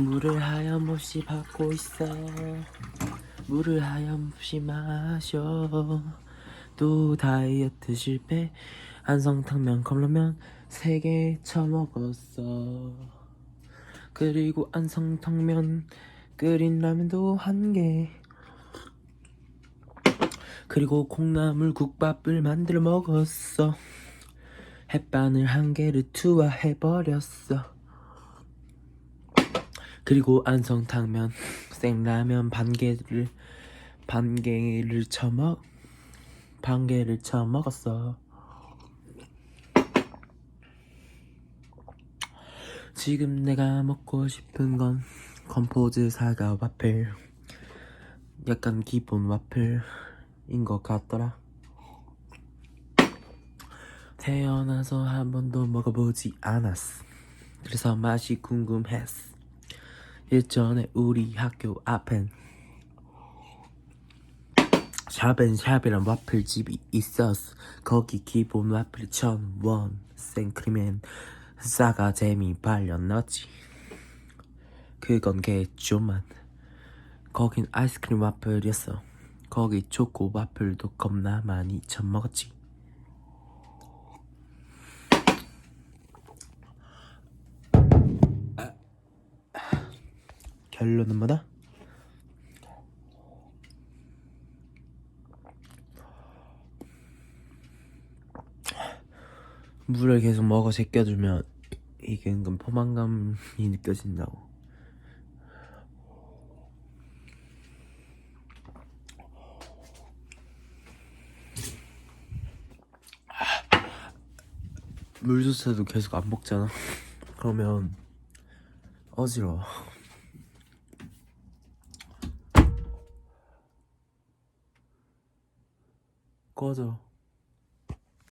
물을 하염없이 받고 있어. 물을 하염없이 마셔. 또 다이어트 실패. 안성탕면 컵라면 세 개 처먹었어. 그리고 안성탕면 끓인 라면도 한 개. 그리고 콩나물 국밥을 만들어 먹었어. 햇반을 한 개를 투하해버렸어 그리고 안성탕면 생라면 반 개를 반 개를 처먹 반 개를 처먹었어. 지금 내가 먹고 싶은 건 컴포즈 사과 와플. 약간 기본 와플인 것 같더라. 태어나서 한 번도 먹어보지 않았어. 그래서 맛이 궁금했어 예전에 우리 학교 앞엔 샵앤샵이란 와플집이 있었어. 거기 기본 와플이 천원. 생크림엔 싸가 재미 발려 넣었지. 그건 개조만. 거긴 아이스크림 와플이었어. 거기 초코 와플도 겁나 많이 처먹었지 결론은 뭐다? 물을 계속 먹어 제껴주면 이게 은근 포만감이 느껴진다고. 물조차도 계속 안 먹잖아. 그러면 어지러워 꺼져